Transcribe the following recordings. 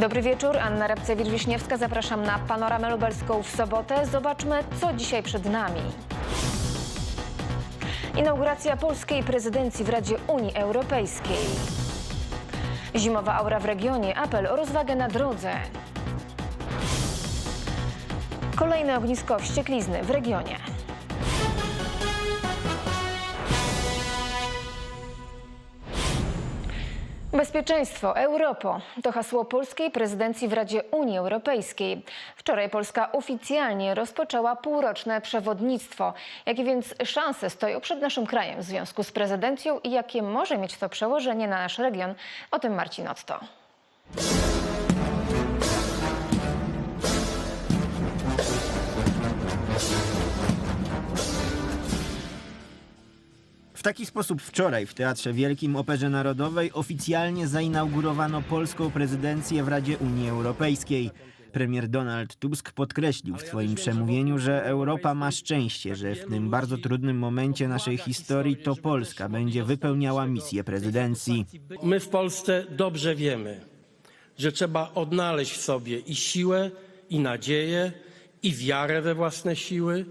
Dobry wieczór, Anna Rabcewicz-Wiśniewska. Zapraszam na Panoramę Lubelską w sobotę. Zobaczmy, co dzisiaj przed nami. Inauguracja polskiej prezydencji w Radzie Unii Europejskiej. Zimowa aura w regionie, apel o rozwagę na drodze. Kolejne ognisko wścieklizny w regionie. Bezpieczeństwo, Europo to hasło polskiej prezydencji w Radzie Unii Europejskiej. Wczoraj Polska oficjalnie rozpoczęła półroczne przewodnictwo. Jakie więc szanse stoją przed naszym krajem w związku z prezydencją i jakie może mieć to przełożenie na nasz region? O tym Marcin Otto. W taki sposób wczoraj w Teatrze Wielkim Operze Narodowej oficjalnie zainaugurowano polską prezydencję w Radzie Unii Europejskiej. Premier Donald Tusk podkreślił w swoim przemówieniu, że Europa ma szczęście, że w tym bardzo trudnym momencie naszej historii to Polska będzie wypełniała misję prezydencji. My w Polsce dobrze wiemy, że trzeba odnaleźć w sobie i siłę, i nadzieję, i wiarę we własne siły,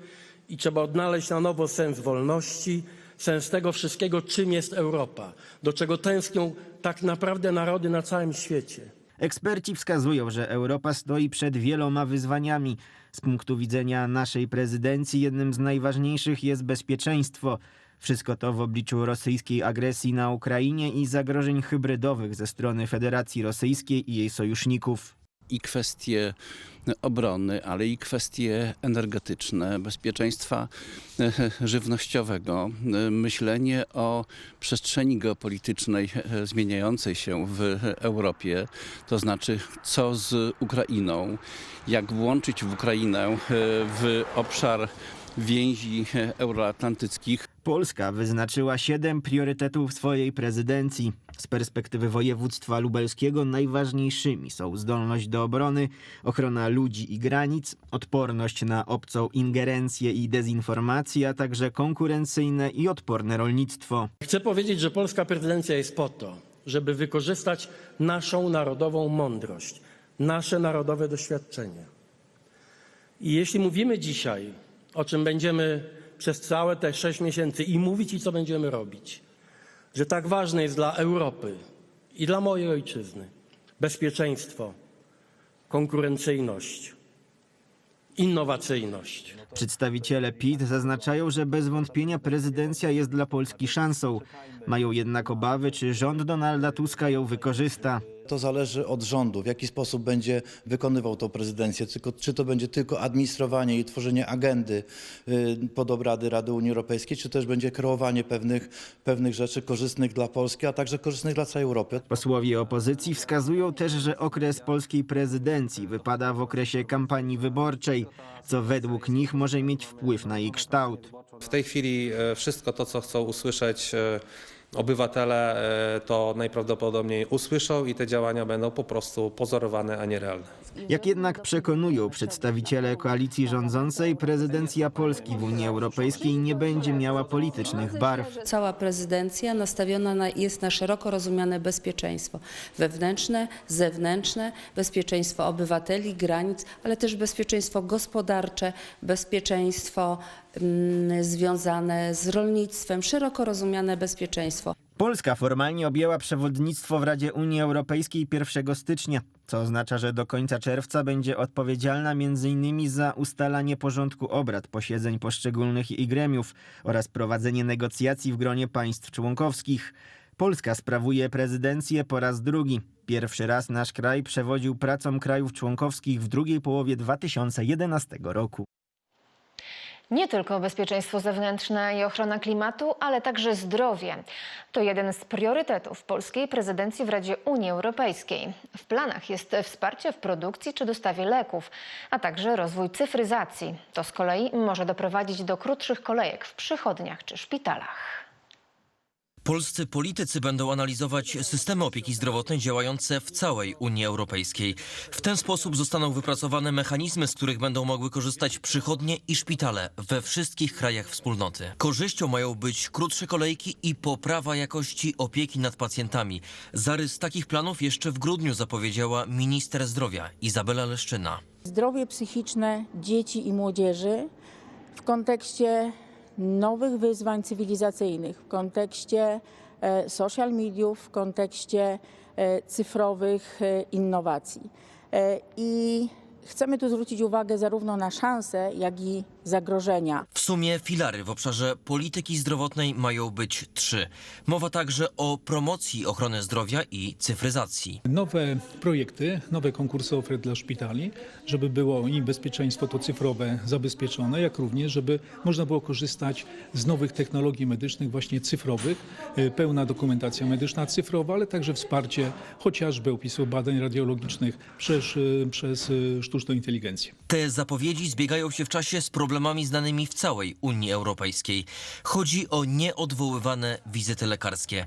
i trzeba odnaleźć na nowo sens wolności, sens tego wszystkiego, czym jest Europa, do czego tęsknią tak naprawdę narody na całym świecie. Eksperci wskazują, że Europa stoi przed wieloma wyzwaniami. Z punktu widzenia naszej prezydencji jednym z najważniejszych jest bezpieczeństwo. Wszystko to w obliczu rosyjskiej agresji na Ukrainie i zagrożeń hybrydowych ze strony Federacji Rosyjskiej i jej sojuszników. I kwestie obrony, ale i kwestie energetyczne, bezpieczeństwa e, żywnościowego, e, myślenie o przestrzeni geopolitycznej e, zmieniającej się w Europie, to znaczy co z Ukrainą, jak włączyć w Ukrainę w obszar więzi e, euroatlantyckich. Polska wyznaczyła siedem priorytetów swojej prezydencji. Z perspektywy województwa lubelskiego najważniejszymi są zdolność do obrony, ochrona ludzi i granic, odporność na obcą ingerencję i dezinformację, a także konkurencyjne i odporne rolnictwo. Chcę powiedzieć, że polska prezydencja jest po to, żeby wykorzystać naszą narodową mądrość, nasze narodowe doświadczenie. I jeśli mówimy dzisiaj, o czym będziemy przez całe te sześć miesięcy i mówić, i co będziemy robić, że tak ważne jest dla Europy i dla mojej ojczyzny bezpieczeństwo, konkurencyjność, innowacyjność. Przedstawiciele PiS zaznaczają, że bez wątpienia prezydencja jest dla Polski szansą. Mają jednak obawy, czy rząd Donalda Tuska ją wykorzysta. To zależy od rządu, w jaki sposób będzie wykonywał tą prezydencję. Tylko, czy to będzie tylko administrowanie i tworzenie agendy y, pod obrady Rady Unii Europejskiej, czy też będzie kreowanie pewnych, pewnych rzeczy korzystnych dla Polski, a także korzystnych dla całej Europy. Posłowie opozycji wskazują też, że okres polskiej prezydencji wypada w okresie kampanii wyborczej, co według nich może mieć wpływ na jej kształt. W tej chwili e, wszystko to, co chcą usłyszeć e, obywatele, e, to najprawdopodobniej usłyszą i te działania będą po prostu pozorowane, a nie realne. Jak jednak przekonują przedstawiciele koalicji rządzącej, prezydencja Polski w Unii Europejskiej nie będzie miała politycznych barw. Cała prezydencja nastawiona na, jest na szeroko rozumiane bezpieczeństwo wewnętrzne, zewnętrzne, bezpieczeństwo obywateli, granic, ale też bezpieczeństwo gospodarcze, bezpieczeństwo mm, związane z rolnictwem, szeroko rozumiane bezpieczeństwo. Polska formalnie objęła przewodnictwo w Radzie Unii Europejskiej 1 stycznia, co oznacza, że do końca czerwca będzie odpowiedzialna m.in. za ustalanie porządku obrad posiedzeń poszczególnych i gremiów oraz prowadzenie negocjacji w gronie państw członkowskich. Polska sprawuje prezydencję po raz drugi. Pierwszy raz nasz kraj przewodził pracom krajów członkowskich w drugiej połowie 2011 roku. Nie tylko bezpieczeństwo zewnętrzne i ochrona klimatu, ale także zdrowie. To jeden z priorytetów polskiej prezydencji w Radzie Unii Europejskiej. W planach jest wsparcie w produkcji czy dostawie leków, a także rozwój cyfryzacji. To z kolei może doprowadzić do krótszych kolejek w przychodniach czy szpitalach. Polscy politycy będą analizować systemy opieki zdrowotnej działające w całej Unii Europejskiej. W ten sposób zostaną wypracowane mechanizmy, z których będą mogły korzystać przychodnie i szpitale we wszystkich krajach wspólnoty. Korzyścią mają być krótsze kolejki i poprawa jakości opieki nad pacjentami. Zarys takich planów jeszcze w grudniu zapowiedziała minister zdrowia Izabela Leszczyna. zdrowie psychiczne dzieci i młodzieży w kontekście nowych wyzwań cywilizacyjnych, w kontekście e, social mediów, w kontekście e, cyfrowych e, innowacji. I chcemy tu zwrócić uwagę zarówno na szanse, jak i zagrożenia. W sumie filary w obszarze polityki zdrowotnej mają być trzy. Mowa także o promocji ochrony zdrowia i cyfryzacji. Nowe projekty, nowe konkursy ofert dla szpitali, żeby było i bezpieczeństwo to cyfrowe zabezpieczone, jak również, żeby można było korzystać z nowych technologii medycznych, właśnie cyfrowych, e, pełna dokumentacja medyczna cyfrowa, ale także wsparcie chociażby opisu badań radiologicznych przez, e, przez e, sztuczną inteligencję. Te zapowiedzi zbiegają się w czasie z problemami znanymi w całej Unii Europejskiej. Chodzi o nieodwoływane wizyty lekarskie.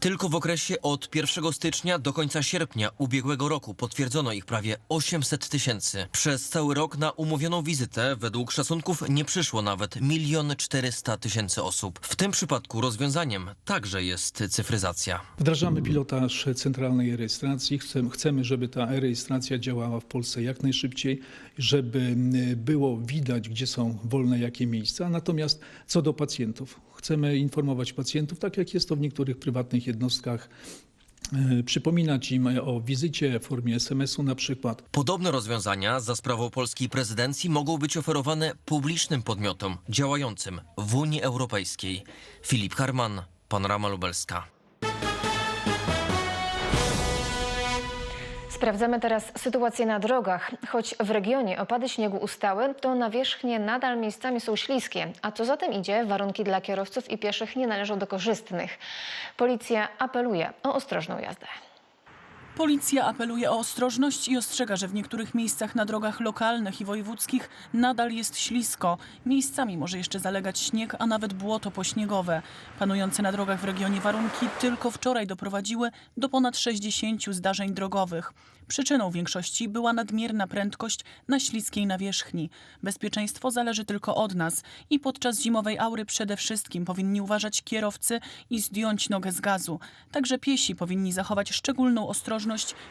Tylko w okresie od 1 stycznia do końca sierpnia ubiegłego roku potwierdzono ich prawie 800 tysięcy. Przez cały rok na umówioną wizytę według szacunków nie przyszło nawet 1 400 tysięcy osób. W tym przypadku rozwiązaniem także jest cyfryzacja. Wdrażamy pilotaż centralnej rejestracji. Chcemy, żeby ta rejestracja działała w Polsce jak najszybciej, żeby m, było widać, gdzie są wolne jakie miejsca. Natomiast co do pacjentów, chcemy informować pacjentów, tak jak jest to w niektórych prywatnych jednostkach, e, przypominać im o wizycie w formie SMS-u na przykład. Podobne rozwiązania za sprawą polskiej prezydencji mogą być oferowane publicznym podmiotom działającym w Unii Europejskiej. Filip Harman, Panorama Lubelska. Sprawdzamy teraz sytuację na drogach. Choć w regionie opady śniegu ustały, to nawierzchnie nadal miejscami są śliskie, a co za tym idzie, warunki dla kierowców i pieszych nie należą do korzystnych. Policja apeluje o ostrożną jazdę. Policja apeluje o ostrożność i ostrzega, że w niektórych miejscach na drogach lokalnych i wojewódzkich nadal jest ślisko. Miejscami może jeszcze zalegać śnieg, a nawet błoto pośniegowe. Panujące na drogach w regionie warunki tylko wczoraj doprowadziły do ponad 60 zdarzeń drogowych. Przyczyną większości była nadmierna prędkość na śliskiej nawierzchni. Bezpieczeństwo zależy tylko od nas i podczas zimowej aury przede wszystkim powinni uważać kierowcy i zdjąć nogę z gazu. Także piesi powinni zachować szczególną ostrożność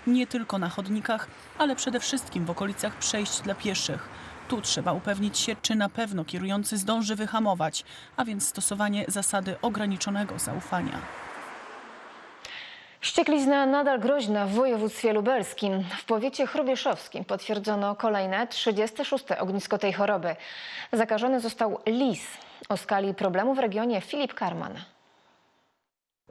nie tylko na chodnikach, ale przede wszystkim w okolicach przejść dla pieszych. Tu trzeba upewnić się, czy na pewno kierujący zdąży wyhamować, a więc stosowanie zasady ograniczonego zaufania. Ścieklizna nadal groźna w województwie lubelskim. W powiecie chrubieszowskim potwierdzono kolejne 36 ognisko tej choroby. Zakażony został lis. O skali problemu w regionie Filip Karman.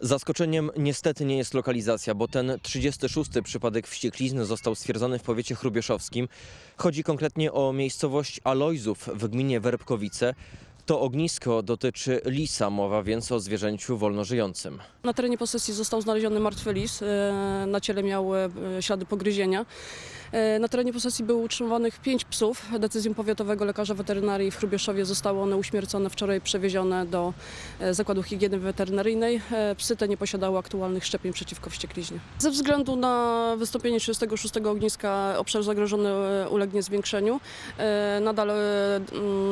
Zaskoczeniem niestety nie jest lokalizacja, bo ten 36. przypadek wścieklizny został stwierdzony w powiecie chrubieszowskim. Chodzi konkretnie o miejscowość Alojzów w gminie Werbkowice. To ognisko dotyczy lisa, mowa więc o zwierzęciu wolnożyjącym. Na terenie posesji został znaleziony martwy lis. e, Na ciele miał e, ślady pogryzienia. E, Na terenie posesji było utrzymywanych pięć psów. Decyzją powiatowego lekarza weterynarii w Chrubieszowie zostały one uśmiercone, wczoraj przewiezione do e, zakładu higieny weterynaryjnej. E, Psy te nie posiadały aktualnych szczepień przeciwko wściekliźnie. Ze względu na wystąpienie 36 ogniska obszar zagrożony ulegnie zwiększeniu. Nadal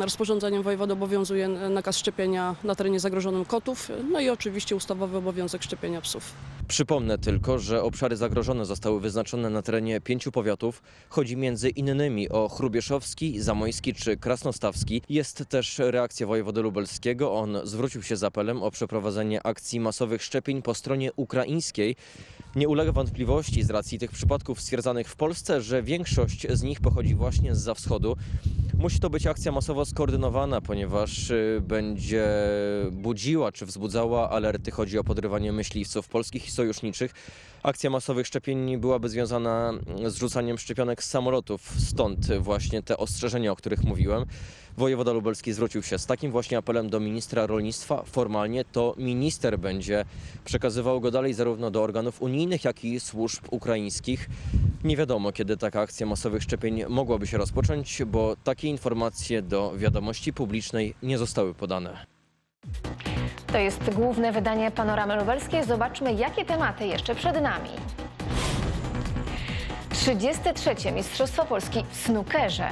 rozporządzeniem wojewody obowiązuje nakaz szczepienia na terenie zagrożonym kotów, no i oczywiście ustawowy obowiązek szczepienia psów. Przypomnę tylko, że obszary zagrożone zostały wyznaczone na terenie pięciu powiatów. Chodzi między innymi o Chrubieszowski, Zamojski czy Krasnostawski. Jest też reakcja wojewody lubelskiego. On zwrócił się z apelem o przeprowadzenie akcji masowych szczepień po stronie ukraińskiej. Nie ulega wątpliwości z racji tych przypadków stwierdzanych w Polsce, że większość z nich pochodzi właśnie z za wschodu. Musi to być akcja masowo skoordynowana, ponieważ y, będzie budziła czy wzbudzała alerty. Chodzi o podrywanie myśliwców polskich i sojuszniczych. Akcja masowych szczepień byłaby związana z rzucaniem szczepionek z samolotów, stąd właśnie te ostrzeżenia, o których mówiłem. Wojewoda lubelski zwrócił się z takim właśnie apelem do ministra rolnictwa. Formalnie to minister będzie przekazywał go dalej zarówno do organów unijnych, jak i służb ukraińskich. Nie wiadomo, kiedy taka akcja masowych szczepień mogłaby się rozpocząć, bo takie informacje do wiadomości publicznej nie zostały podane. To jest główne wydanie Panoramy Lubelskiej. Zobaczmy, jakie tematy jeszcze przed nami. 33. Mistrzostwo Polski w snookerze.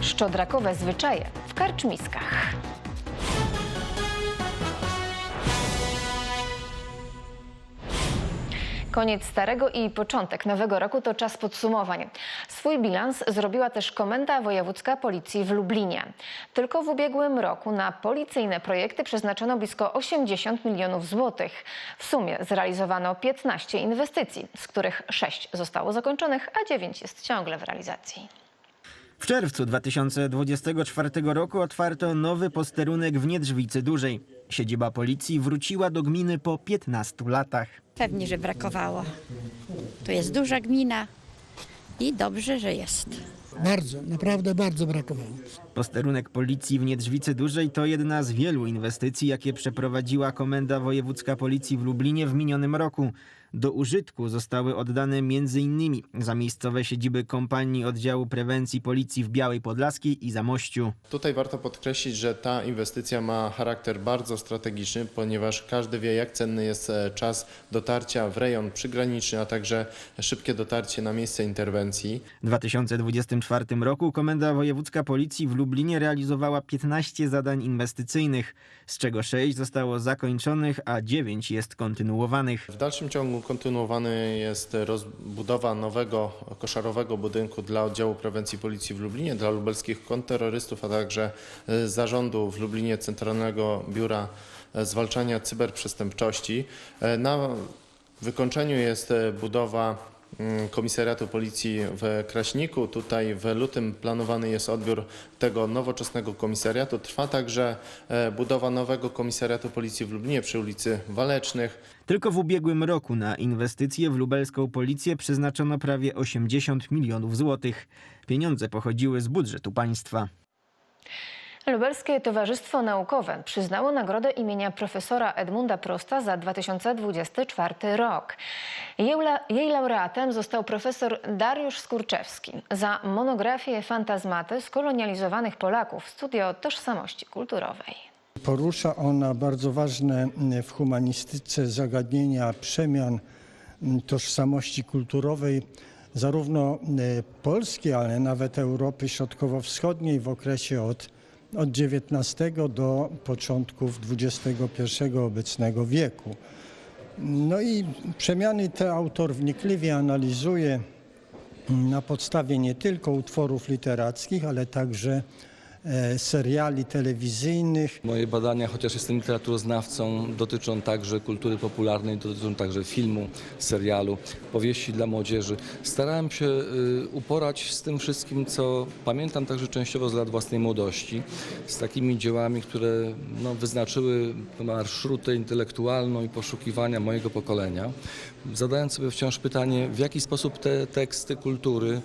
Szczodrakowe zwyczaje w karczmiskach. Koniec starego i początek nowego roku to czas podsumowań. Swój bilans zrobiła też Komenda Wojewódzka Policji w Lublinie. Tylko w ubiegłym roku na policyjne projekty przeznaczono blisko 80 milionów złotych. W sumie zrealizowano 15 inwestycji, z których 6 zostało zakończonych, a 9 jest ciągle w realizacji. W czerwcu 2024 roku otwarto nowy posterunek w Niedrzwicy Dużej. Siedziba policji wróciła do gminy po 15 latach. Pewnie, że brakowało. To jest duża gmina i dobrze, że jest. Bardzo, naprawdę bardzo brakowało. Posterunek policji w Niedrzwicy Dużej to jedna z wielu inwestycji, jakie przeprowadziła Komenda Wojewódzka Policji w Lublinie w minionym roku. Do użytku zostały oddane m.in. zamiejscowe siedziby kompanii oddziału prewencji policji w Białej Podlaskiej i Zamościu. Tutaj warto podkreślić, że ta inwestycja ma charakter bardzo strategiczny, ponieważ każdy wie, jak cenny jest e, czas dotarcia w rejon przygraniczny, a także szybkie dotarcie na miejsce interwencji. W 2024 roku Komenda Wojewódzka Policji w Lublinie realizowała 15 zadań inwestycyjnych, z czego 6 zostało zakończonych, a 9 jest kontynuowanych. W dalszym ciągu kontynuowany jest rozbudowa nowego koszarowego budynku dla oddziału prewencji policji w Lublinie, dla lubelskich kontrterrorystów, a także e, zarządu w Lublinie Centralnego Biura e, Zwalczania Cyberprzestępczości. E, Na wykończeniu jest budowa Komisariatu Policji w Kraśniku. Tutaj w lutym planowany jest odbiór tego nowoczesnego komisariatu. Trwa także e, budowa nowego Komisariatu Policji w Lublinie przy ulicy Walecznych. Tylko w ubiegłym roku na inwestycje w lubelską policję przeznaczono prawie 80 milionów złotych. Pieniądze pochodziły z budżetu państwa. Lubelskie Towarzystwo Naukowe przyznało nagrodę imienia profesora Edmunda Prosta za 2024 rok. Jej, jej laureatem został profesor Dariusz Skurczewski za monografię Fantazmaty skolonializowanych Polaków Studio Tożsamości Kulturowej. Porusza ona bardzo ważne m, w humanistyce zagadnienia przemian m, tożsamości kulturowej, zarówno m, Polski, ale nawet Europy Środkowo-Wschodniej w okresie od, od XIX do początków XXI obecnego wieku. No i przemiany te autor wnikliwie analizuje na podstawie nie tylko utworów literackich, ale także seriali telewizyjnych. Moje badania, chociaż jestem literaturoznawcą, dotyczą także kultury popularnej, dotyczą także filmu, serialu, powieści dla młodzieży. Starałem się y, uporać z tym wszystkim, co pamiętam także częściowo z lat własnej młodości, z takimi dziełami, które no, wyznaczyły marszrutę intelektualną i poszukiwania mojego pokolenia. Zadając sobie wciąż pytanie, w jaki sposób te teksty kultury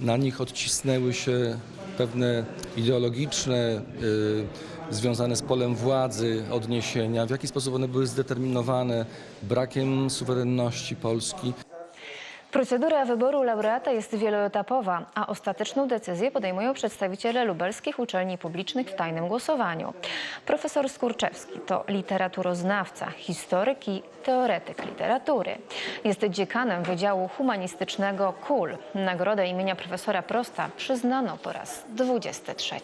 na nich odcisnęły się pewne ideologiczne, y, związane z polem władzy odniesienia, w jaki sposób one były zdeterminowane brakiem suwerenności Polski. Procedura wyboru laureata jest wieloetapowa, a ostateczną decyzję podejmują przedstawiciele lubelskich uczelni publicznych w tajnym głosowaniu. Profesor Skurczewski to literaturoznawca, historyk i teoretyk literatury. Jest dziekanem Wydziału Humanistycznego KUL. Nagrodę imienia profesora Prosta przyznano po raz 23.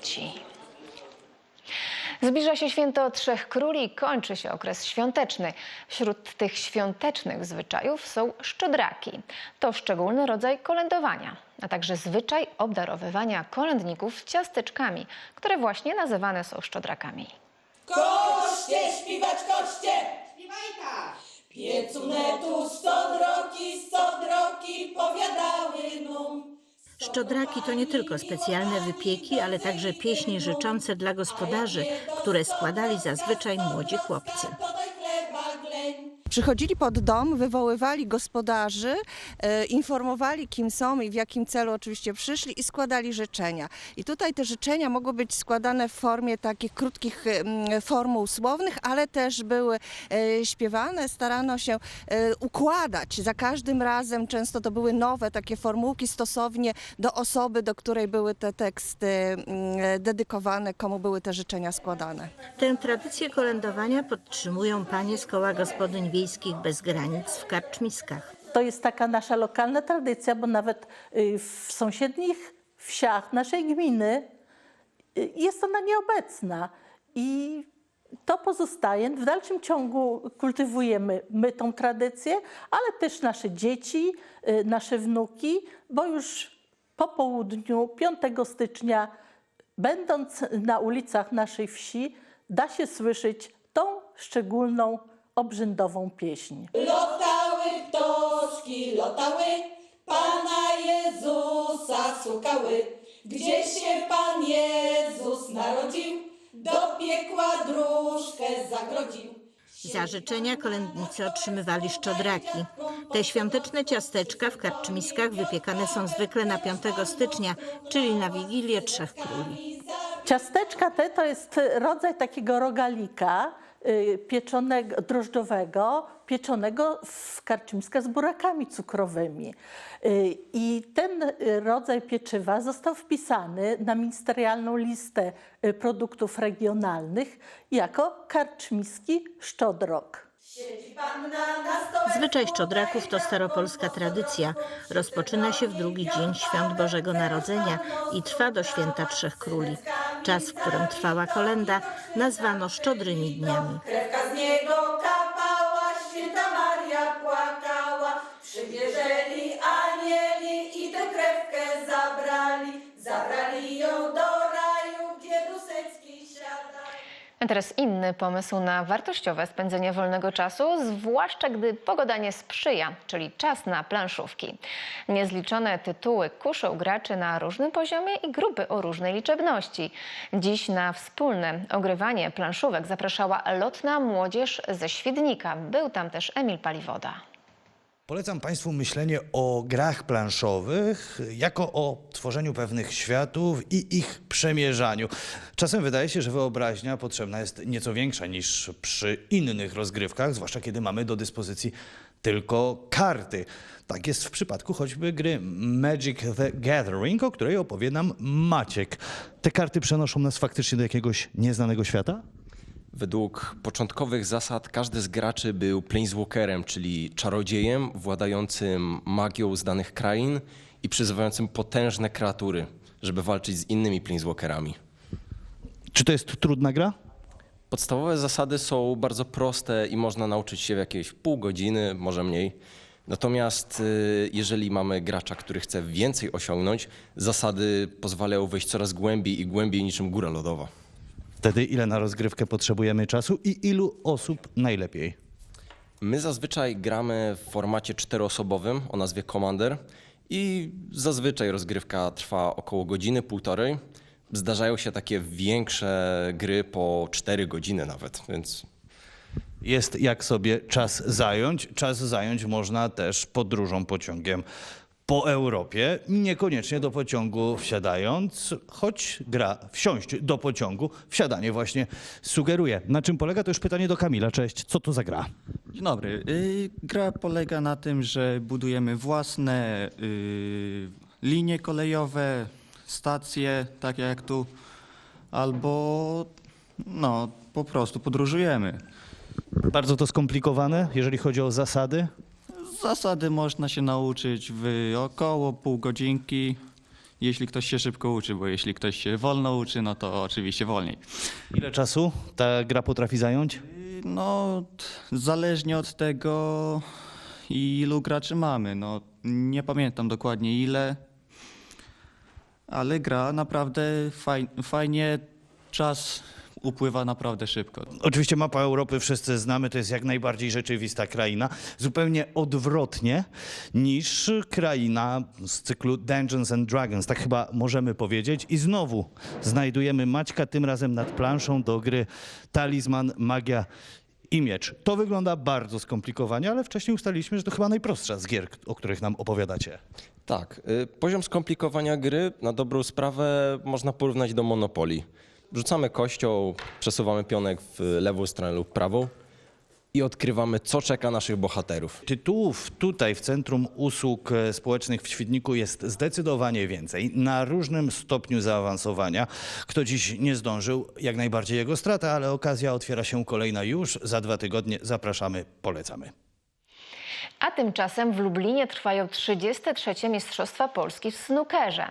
Zbliża się święto Trzech Króli i kończy się okres świąteczny. Wśród tych świątecznych zwyczajów są szczodraki. To szczególny rodzaj kolędowania, a także zwyczaj obdarowywania kolędników ciasteczkami, które właśnie nazywane są szczodrakami. Koście, śpiewać koście! Śpiewajka! Piecune tu sto drogi, sto drogi powiadały nam. Szczodraki to nie tylko specjalne wypieki, ale także pieśni życzące dla gospodarzy, które składali zazwyczaj młodzi chłopcy. Przychodzili pod dom, wywoływali gospodarzy, e, informowali kim są i w jakim celu oczywiście przyszli i składali życzenia. I tutaj te życzenia mogły być składane w formie takich krótkich formuł słownych, ale też były e, śpiewane. Starano się e, układać za każdym razem. Często to były nowe takie formułki stosownie do osoby, do której były te teksty mm, dedykowane, komu były te życzenia składane. Tę tradycję kolędowania podtrzymują panie z koła gospodyń wiejskich bez granic w Karczmiskach. To jest taka nasza lokalna tradycja, bo nawet y, w sąsiednich wsiach naszej gminy y, jest ona nieobecna. I to pozostaje. W dalszym ciągu kultywujemy my tą tradycję, ale też nasze dzieci, y, nasze wnuki, bo już po południu 5 stycznia, będąc na ulicach naszej wsi, da się słyszeć tą szczególną, obrzędową pieśń. Lotały ptoczki, lotały, Pana Jezusa szukały. Gdzie się Pan Jezus narodził, do piekła dróżkę zagrodził. Za życzenia kolędnicy otrzymywali szczodraki. Te świąteczne ciasteczka w Karczmiskach wypiekane są zwykle na 5 stycznia, czyli na Wigilię Trzech Króli. Ciasteczka te to jest rodzaj takiego rogalika pieczonego, drożdżowego, pieczonego w karczymska z burakami cukrowymi. Y, I ten y, rodzaj pieczywa został wpisany na ministerialną listę y, produktów regionalnych jako karczmiski szczodrok. Zwyczaj szczodraków to staropolska tradycja. Rozpoczyna się w drugi dzień świąt Bożego Narodzenia i trwa do święta Trzech Króli. Czas, w którym trwała kolenda, nazwano szczodrymi dniami. A teraz inny pomysł na wartościowe spędzenie wolnego czasu, zwłaszcza gdy pogoda nie sprzyja, czyli czas na planszówki. Niezliczone tytuły kuszą graczy na różnym poziomie i grupy o różnej liczebności. Dziś na wspólne ogrywanie planszówek zapraszała lotna młodzież ze Świdnika. Był tam też Emil Paliwoda. Polecam Państwu myślenie o grach planszowych jako o tworzeniu pewnych światów i ich przemierzaniu. Czasem wydaje się, że wyobraźnia potrzebna jest nieco większa niż przy innych rozgrywkach, zwłaszcza kiedy mamy do dyspozycji tylko karty. Tak jest w przypadku choćby gry Magic the Gathering, o której opowie nam Maciek. Te karty przenoszą nas faktycznie do jakiegoś nieznanego świata? Według początkowych zasad każdy z graczy był planeswalkerem, czyli czarodziejem władającym magią z danych krain i przyzywającym potężne kreatury, żeby walczyć z innymi planeswalkerami. Czy to jest trudna gra? Podstawowe zasady są bardzo proste i można nauczyć się w jakieś pół godziny, może mniej. Natomiast y, jeżeli mamy gracza, który chce więcej osiągnąć, zasady pozwalają wejść coraz głębiej i głębiej niczym góra lodowa. Wtedy ile na rozgrywkę potrzebujemy czasu i ilu osób najlepiej? My zazwyczaj gramy w formacie czteroosobowym o nazwie Commander i zazwyczaj rozgrywka trwa około godziny, półtorej. Zdarzają się takie większe gry po 4 godziny nawet, więc Jest jak sobie czas zająć. Czas zająć można też podróżą pociągiem po Europie, niekoniecznie do pociągu wsiadając, choć gra wsiąść do pociągu, wsiadanie właśnie sugeruje. Na czym polega to już pytanie do Kamila. Cześć, co to za gra? Dzień dobry. Y, Gra polega na tym, że budujemy własne y, linie kolejowe, stacje, tak jak tu, albo no, po prostu podróżujemy. Bardzo to skomplikowane, jeżeli chodzi o zasady. Zasady można się nauczyć w około pół godzinki, jeśli ktoś się szybko uczy, bo jeśli ktoś się wolno uczy, no to oczywiście wolniej. Ile czasu ta gra potrafi zająć? No, zależnie od tego, ilu graczy mamy. No, nie pamiętam dokładnie ile, ale gra naprawdę faj, fajnie, czas upływa naprawdę szybko. Oczywiście mapa Europy wszyscy znamy, to jest jak najbardziej rzeczywista kraina. Zupełnie odwrotnie niż kraina z cyklu Dungeons and Dragons, tak chyba możemy powiedzieć. I znowu znajdujemy Maćka, tym razem nad planszą do gry Talizman, Magia i miecz. To wygląda bardzo skomplikowanie, ale wcześniej ustaliliśmy, że to chyba najprostsza z gier, o których nam opowiadacie. Tak, y, poziom skomplikowania gry na dobrą sprawę można porównać do Monopolii. Rzucamy kością, przesuwamy pionek w lewą stronę lub prawą i odkrywamy, co czeka naszych bohaterów. Tytułów tutaj w Centrum Usług Społecznych w Świdniku jest zdecydowanie więcej, na różnym stopniu zaawansowania. Kto dziś nie zdążył, jak najbardziej jego strata, ale okazja otwiera się kolejna już za dwa tygodnie. Zapraszamy, polecamy. A tymczasem w Lublinie trwają 33. Mistrzostwa Polski w snookerze.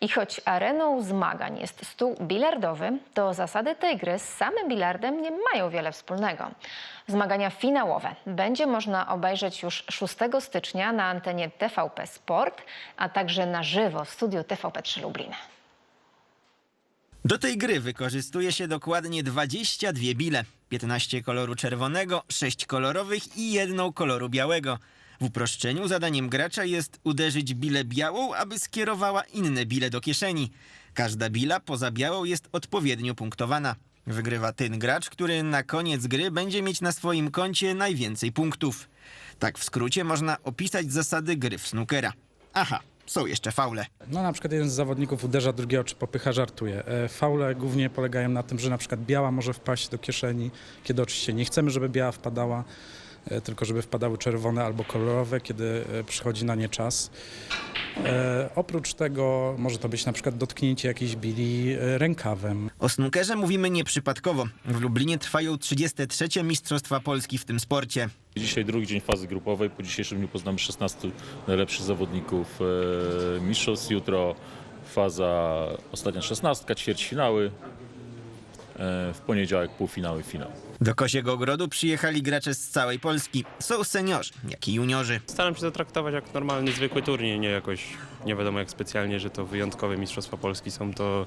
I choć areną zmagań jest stół bilardowy, to zasady tej gry z samym bilardem nie mają wiele wspólnego. Zmagania finałowe będzie można obejrzeć już 6 stycznia na antenie TVP Sport, a także na żywo w studiu TVP3 Lublin. Do tej gry wykorzystuje się dokładnie 22 bile. 15 koloru czerwonego, 6 kolorowych i jedną koloru białego. W uproszczeniu zadaniem gracza jest uderzyć bilę białą, aby skierowała inne bile do kieszeni. Każda bila poza białą jest odpowiednio punktowana. Wygrywa ten gracz, który na koniec gry będzie mieć na swoim koncie najwięcej punktów. Tak w skrócie można opisać zasady gry w snookera. Aha, są jeszcze faule. No na przykład jeden z zawodników uderza drugiego czy popycha, żartuje. E, Faule głównie polegają na tym, że na przykład biała może wpaść do kieszeni, kiedy oczywiście nie chcemy, żeby biała wpadała, e, tylko żeby wpadały czerwone albo kolorowe, kiedy e, przychodzi na nie czas. E, oprócz tego może to być na przykład dotknięcie jakiejś bili rękawem. O snookerze mówimy nieprzypadkowo. W Lublinie trwają 33 Mistrzostwa Polski w tym sporcie. Dzisiaj drugi dzień fazy grupowej. Po dzisiejszym dniu poznamy 16 najlepszych zawodników e, mistrzostw. Jutro faza ostatnia 16, ćwierćfinały. E, w poniedziałek półfinały, finał. Do Kosiego Ogrodu przyjechali gracze z całej Polski. Są seniorzy, jak i juniorzy. Staram się to traktować jak normalny, zwykły turniej, nie jakoś, nie wiadomo jak specjalnie, że to wyjątkowe Mistrzostwa Polski są, to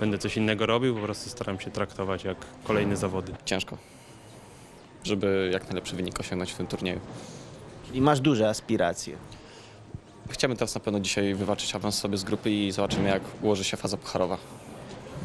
będę coś innego robił, po prostu staram się traktować jak kolejne zawody. Ciężko, żeby jak najlepszy wynik osiągnąć w tym turnieju. I masz duże aspiracje. Chciałbym teraz na pewno dzisiaj wywalczyć awans sobie z grupy i zobaczymy jak ułoży się faza pucharowa.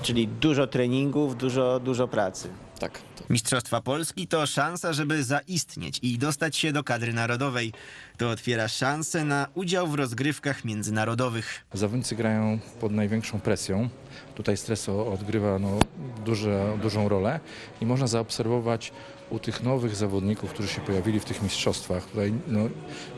Czyli dużo treningów, dużo, dużo pracy. Tak. Mistrzostwa Polski to szansa, żeby zaistnieć i dostać się do kadry narodowej. To otwiera szansę na udział w rozgrywkach międzynarodowych. Zawodnicy grają pod największą presją. Tutaj stres odgrywa no, duże, dużą rolę i można zaobserwować u tych nowych zawodników, którzy się pojawili w tych mistrzostwach. Tutaj no,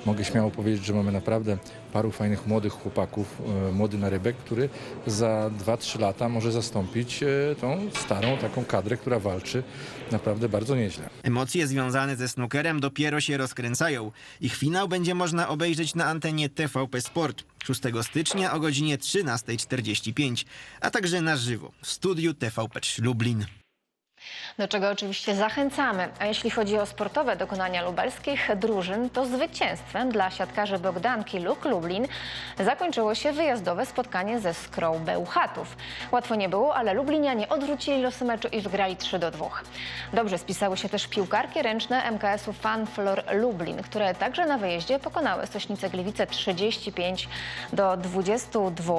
mogę śmiało powiedzieć, że mamy naprawdę paru fajnych młodych chłopaków, e, młody narybek, który za 2-3 lata może zastąpić e, tą starą taką kadrę, która walczy naprawdę bardzo nieźle. Emocje związane ze snookerem dopiero się rozkręcają. Ich finał będzie można obejrzeć na antenie TVP Sport 6 stycznia o godzinie 13.45, a także na żywo w studiu TVP3 Lublin. Do czego oczywiście zachęcamy. A jeśli chodzi o sportowe dokonania lubelskich drużyn, to zwycięstwem dla siatkarzy Bogdanki Luk Lublin zakończyło się wyjazdowe spotkanie ze Skrą Bełchatów. Łatwo nie było, ale Lublinianie odwrócili losy meczu i wygrali 3 do 2. Dobrze spisały się też piłkarki ręczne MKS-u Fanflor Lublin, które także na wyjeździe pokonały Sośnice Gliwice 35 do 22.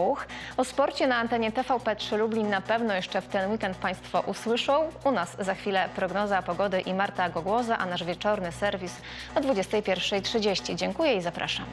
O sporcie na antenie TVP3 Lublin na pewno jeszcze w ten weekend Państwo usłyszą. U nas za chwilę prognoza pogody i Marta Gogłoza, a nasz wieczorny serwis o 21.30. Dziękuję i zapraszam.